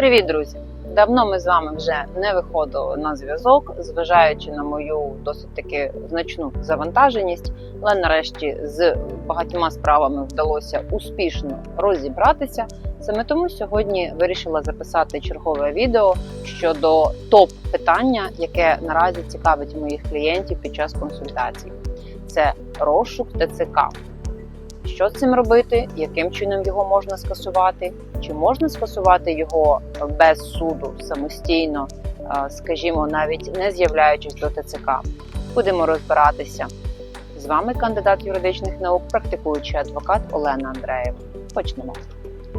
Привіт, друзі! Давно ми з вами вже не виходили на зв'язок, зважаючи на мою досить таки значну завантаженість. Але нарешті з багатьма справами вдалося успішно розібратися. Саме тому сьогодні вирішила записати чергове відео щодо топ питання, яке наразі цікавить моїх клієнтів під час консультацій. Це розшук ТЦК. Що з цим робити, яким чином його можна скасувати, чи можна скасувати його без суду самостійно, е, скажімо, навіть не з'являючись до ТЦК. Будемо розбиратися. З вами кандидат юридичних наук, практикуючий адвокат Олена Андреєва. Почнемо.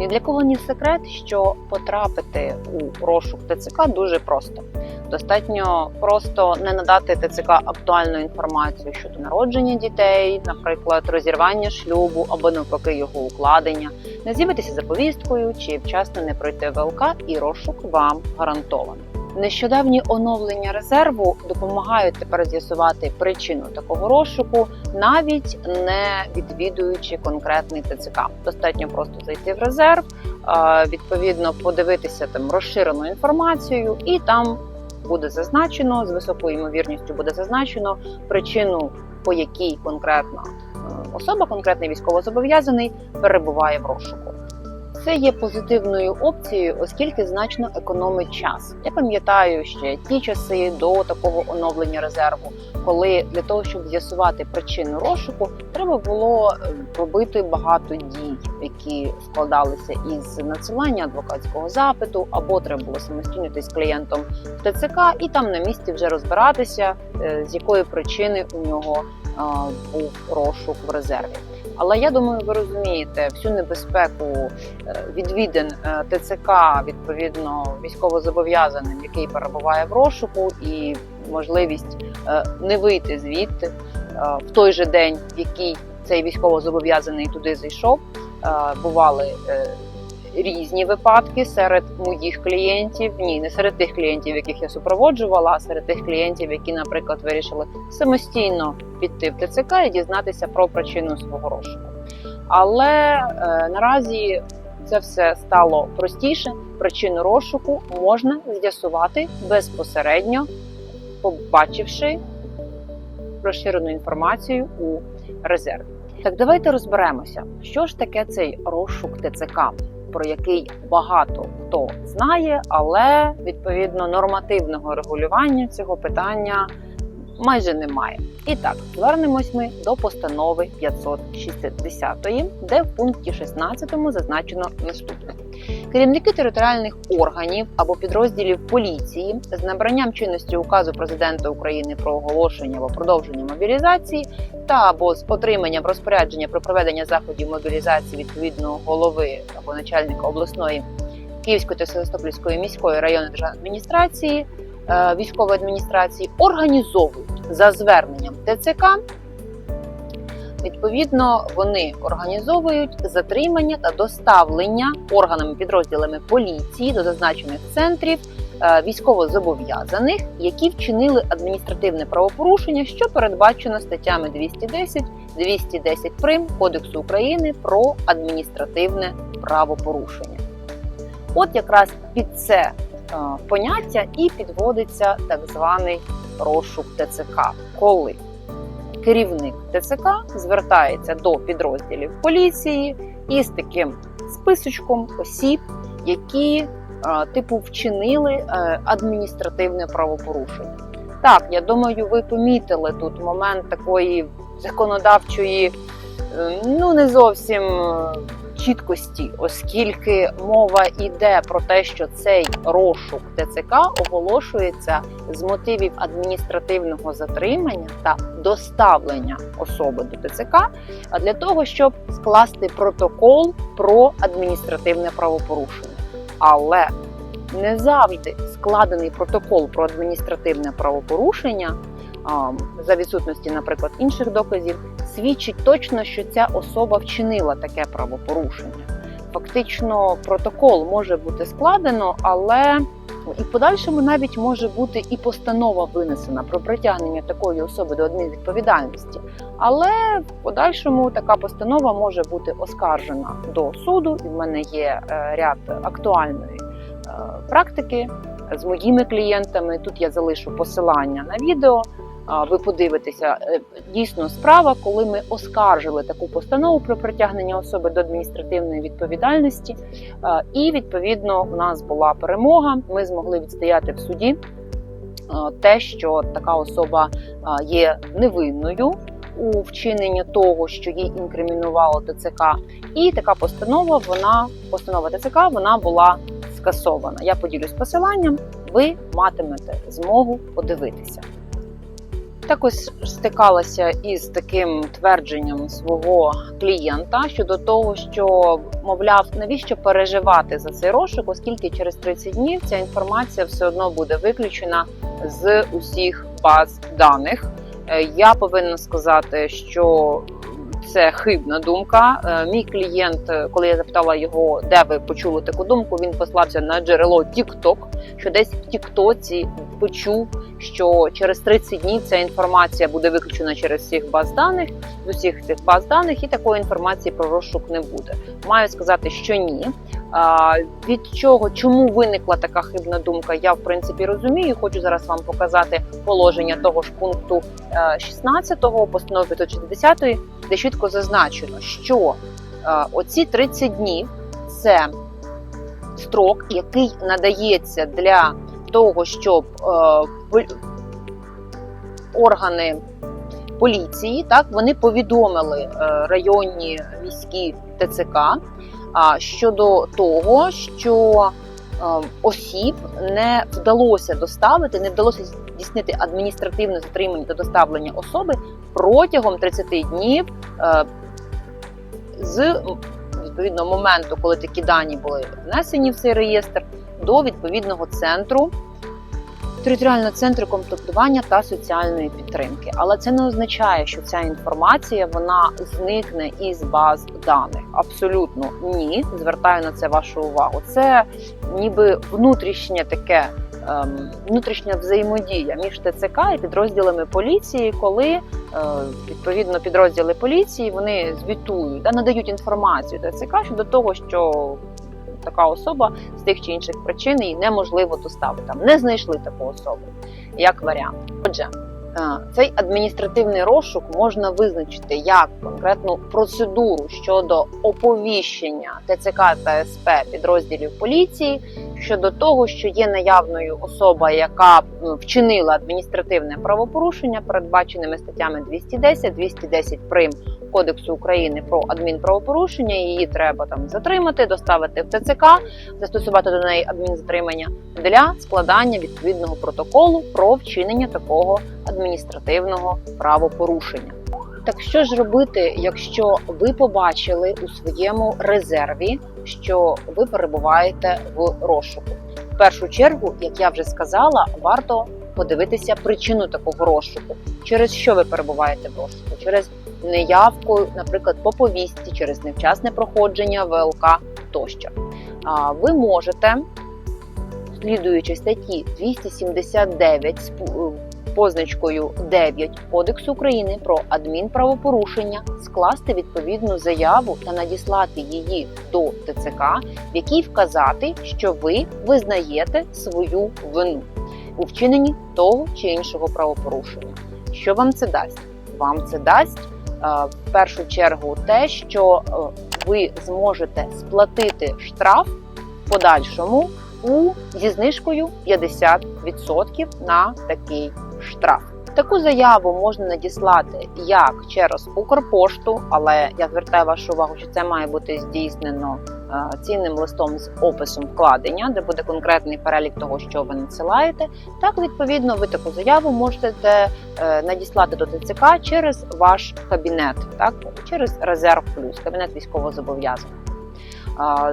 Ні для кого не секрет, що потрапити у розшук ТЦК дуже просто. Достатньо просто не надати ТЦК актуальну інформацію щодо народження дітей, наприклад, розірвання шлюбу або навпаки його укладення, не з'явитися за повісткою чи вчасно не пройти ВЛК, і розшук вам гарантований. Нещодавні оновлення резерву допомагають тепер з'ясувати причину такого розшуку, навіть не відвідуючи конкретний ТЦК. Достатньо просто зайти в резерв, відповідно подивитися там розширену інформацію, і там буде зазначено з високою ймовірністю буде зазначено причину, по якій конкретна е, особа, конкретний військовозобов'язаний, перебуває в розшуку. Це є позитивною опцією, оскільки значно економить час. Я пам'ятаю ще ті часи до такого оновлення резерву, коли для того, щоб з'ясувати причину розшуку, треба було е, робити багато дій, які складалися із надсилання адвокатського запиту, або треба було самостійно з клієнтом в ТЦК і там на місці вже розбиратися, е, з якої причини у нього був розшук в резерві. Але я думаю, ви розумієте всю небезпеку е, відвідин е, ТЦК відповідно військовозобов'язаним, який перебуває в розшуку, і можливість е, не вийти звідти в той же день, в який цей військовозобов'язаний туди зайшов. Бували різні випадки серед моїх клієнтів. Ні, не серед тих клієнтів, яких я супроводжувала, а серед тих клієнтів, які, наприклад, вирішили самостійно піти в ТЦК і дізнатися про причину свого розшуку. Але е, наразі це все стало простіше. Причину розшуку можна з'ясувати безпосередньо, побачивши розширену інформацію у резерві. Так, давайте розберемося, що ж таке цей розшук ТЦК, про який багато хто знає, але відповідно нормативного регулювання цього питання майже немає. І так, звернемось ми до постанови 560, де в пункті 16 зазначено наступне. Керівники територіальних органів або підрозділів поліції з набранням чинності указу президента України про оголошення або продовження мобілізації та або з отриманням розпорядження про проведення заходів мобілізації відповідного голови або начальника обласної Київської та Севастопольської міської районної державної адміністрації е, військової адміністрації організовують за зверненням ТЦК. Відповідно, вони організовують затримання та доставлення органами підрозділами поліції до зазначених центрів е, військовозобов'язаних, які вчинили адміністративне правопорушення, що передбачено статтями 210, 210 прим Кодексу України про адміністративне правопорушення. От якраз під це поняття і підводиться так званий розшук ТЦК, коли керівник ТЦК звертається до підрозділів поліції із таким списочком осіб, які е, типу вчинили е, адміністративне правопорушення. Так, я думаю, ви помітили тут момент такої законодавчої, е, ну не зовсім е, чіткості, оскільки мова йде про те, що цей розшук ТЦК оголошується з мотивів адміністративного затримання та доставлення особи до ТЦК, для того, щоб скласти протокол про адміністративне правопорушення. Але не завжди складений протокол про адміністративне правопорушення за відсутності, наприклад, інших доказів, свідчить точно, що ця особа вчинила таке правопорушення. Фактично, протокол може бути складено, але і в подальшому навіть може бути і постанова винесена про притягнення такої особи до адмінвідповідальності. Але в подальшому така постанова може бути оскаржена до суду. І в мене є е, ряд актуальної е, практики з моїми клієнтами. Тут я залишу посилання на відео. Ви подивитеся Е, дійсно справа, коли ми оскаржили таку постанову про притягнення особи до адміністративної відповідальності, і відповідно у нас була перемога. Ми змогли відстояти в суді те, що така особа є невинною у вчиненні того, що їй інкримінувало ТЦК, і така постанова, вона постанова ТЦК, вона була скасована. Я поділюсь посиланням. Ви матимете змогу подивитися. Також стикалася із таким твердженням свого клієнта щодо того, що мовляв, навіщо переживати за цей розшук, оскільки через 30 днів ця інформація все одно буде виключена з усіх баз даних. Е, Я повинна сказати, що це хибна думка. Е, Мій клієнт, е, коли я запитала його, де ви почули таку думку, він послався на джерело TikTok, що десь в Тіктоці почув, що через 30 днів ця інформація буде виключена через всіх баз даних, з усіх цих баз даних, і такої інформації про розшук не буде. Маю сказати, що ні. Від чого, чому виникла така хибна думка, я в принципі розумію. Хочу зараз вам показати положення того ж пункту е, 16 постанови 560, де чітко зазначено, що е, оці 30 днів це строк, який надається для того, щоб е, органи поліції так вони повідомили е, районні міські ТЦК щодо того, що е, осіб не вдалося доставити, не вдалося здійснити адміністративне затримання та доставлення особи протягом 30 днів е, з відповідно моменту, коли такі дані були внесені в цей реєстр, до відповідного центру. Територіального центру комплектування та соціальної підтримки, але це не означає, що ця інформація вона зникне із баз даних. Абсолютно ні. Звертаю на це вашу увагу. Це ніби внутрішнє таке ем, внутрішня взаємодія між ТЦК і підрозділами поліції, коли е, відповідно підрозділи поліції вони звітують да надають інформацію ТЦК щодо того, що така особа з тих чи інших причин її неможливо доставити. Там не знайшли таку особу як варіант. Отже, е, цей адміністративний розшук можна визначити як конкретну процедуру щодо оповіщення ТЦК та СП підрозділів поліції щодо того, що є наявною особа, яка вчинила адміністративне правопорушення, передбаченими статтями 210, 210 прим. Кодексу України про адмінправопорушення, її треба там затримати, доставити в ТЦК, застосувати до неї адмінзатримання для складання відповідного протоколу про вчинення такого адміністративного правопорушення. Так що ж робити, якщо ви побачили у своєму резерві, що ви перебуваєте в розшуку? В першу чергу, як я вже сказала, варто подивитися причину такого розшуку, через що ви перебуваєте в розшуку, через неявку, наприклад, по повістці, через невчасне проходження ВЛК тощо. Ви можете, слідуючи статті 279 з позначкою 9 Кодексу України про адмінправопорушення, скласти відповідну заяву та надіслати її до ТЦК, в якій вказати, що ви визнаєте свою вину у вчиненні того чи іншого правопорушення. Що вам це дасть? Вам це дасть е, в першу чергу те, що е, ви зможете сплатити штраф в подальшому у зі знижкою 50% на такий штраф. Таку заяву можна надіслати як через Укрпошту, але я звертаю вашу увагу, що це має бути здійснено е, цінним листом з описом вкладення, де буде конкретний перелік того, що ви надсилаєте. Так, відповідно, ви таку заяву можете е, надіслати до ТЦК через ваш кабінет, так через резерв плюс кабінет військовозобов'язаних.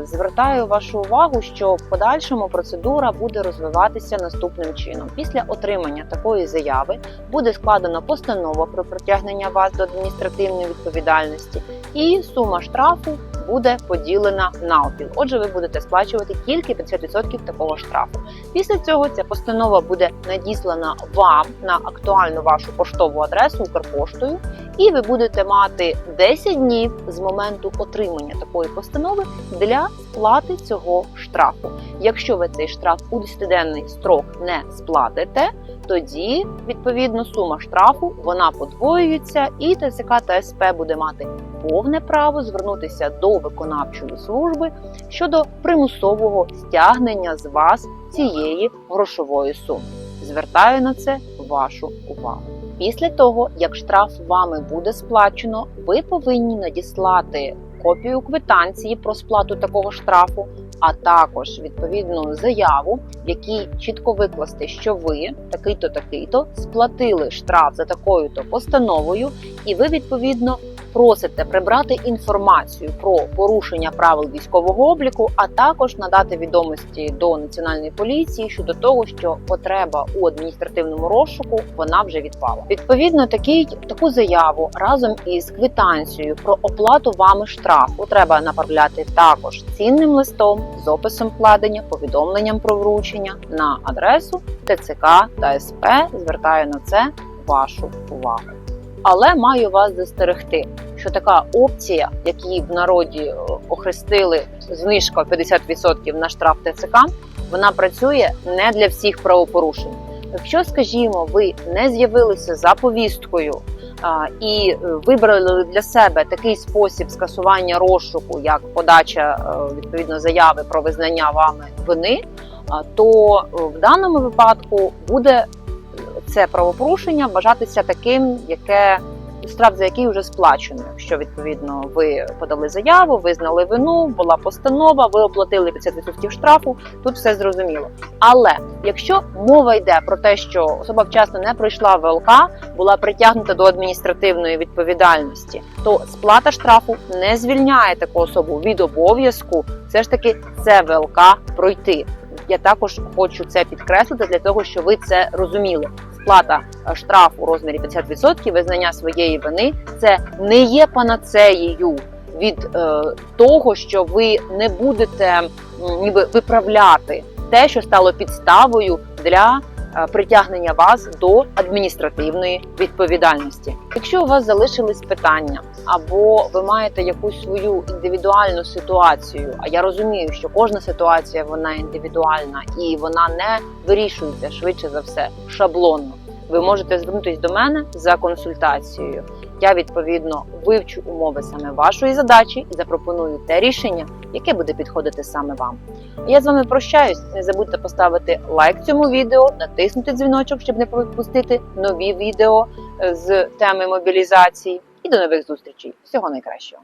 Звертаю вашу увагу, що в подальшому процедура буде розвиватися наступним чином. Після отримання такої заяви буде складена постанова про притягнення вас до адміністративної відповідальності, і сума штрафу буде поділена навпіл. Отже, ви будете сплачувати тільки 50% такого штрафу. Після цього ця постанова буде надіслана вам на актуальну вашу поштову адресу Укрпоштою, і ви будете мати 10 днів з моменту отримання такої постанови для сплати цього штрафу. Якщо ви цей штраф у 10-денний строк не сплатите, тоді відповідно сума штрафу вона подвоюється, і ТЦК та СП буде мати повне право звернутися до виконавчої служби щодо примусового стягнення з вас цієї грошової суми. Звертаю на це вашу увагу. Після того, як штраф вами буде сплачено, ви повинні надіслати копію квитанції про сплату такого штрафу, а також відповідну заяву, в якій чітко викласти, що ви такий-то, такий-то сплатили штраф за такою-то постановою, і ви відповідно просите прибрати інформацію про порушення правил військового обліку, а також надати відомості до національної поліції щодо того, що потреба у адміністративному розшуку вона вже відпала. Відповідно, такий таку заяву разом із квитанцією про оплату вами штрафу треба направляти також цінним листом з описом вкладення, повідомленням про вручення на адресу ТЦК та СП. Звертаю на це вашу увагу. Але маю вас застерегти, що така опція, як її в народі е, охрестили знижка 50% на штраф ТЦК, вона працює не для всіх правопорушень. Якщо, скажімо, ви не з'явилися за повісткою а, і е, вибрали для себе такий спосіб скасування розшуку, як подача е, відповідно заяви про визнання вами вини, а, то в даному випадку буде це правопорушення вважатися таким, яке штраф за який вже сплачено. Якщо відповідно ви подали заяву, визнали вину, була постанова, ви оплатили 50% штрафу, тут все зрозуміло. Але якщо мова йде про те, що особа вчасно не пройшла ВЛК, була притягнута до адміністративної відповідальності, то сплата штрафу не звільняє таку особу від обов'язку все ж таки це ВЛК пройти. Я також хочу це підкреслити для того, щоб ви це розуміли. Сплата е, штрафу у розмірі 50% визнання своєї вини це не є панацеєю від е, того, що ви не будете ніби виправляти те, що стало підставою для е, притягнення вас до адміністративної відповідальності. Якщо у вас залишились питання, або ви маєте якусь свою індивідуальну ситуацію, а я розумію, що кожна ситуація вона індивідуальна і вона не вирішується швидше за все шаблонно. Ви можете звернутися до мене за консультацією. Я відповідно вивчу умови саме вашої задачі і запропоную те рішення, яке буде підходити саме вам. Я з вами прощаюсь. Не забудьте поставити лайк цьому відео, натиснути дзвіночок, щоб не пропустити нові відео е, з теми мобілізації. І до нових зустрічей. Всього найкращого.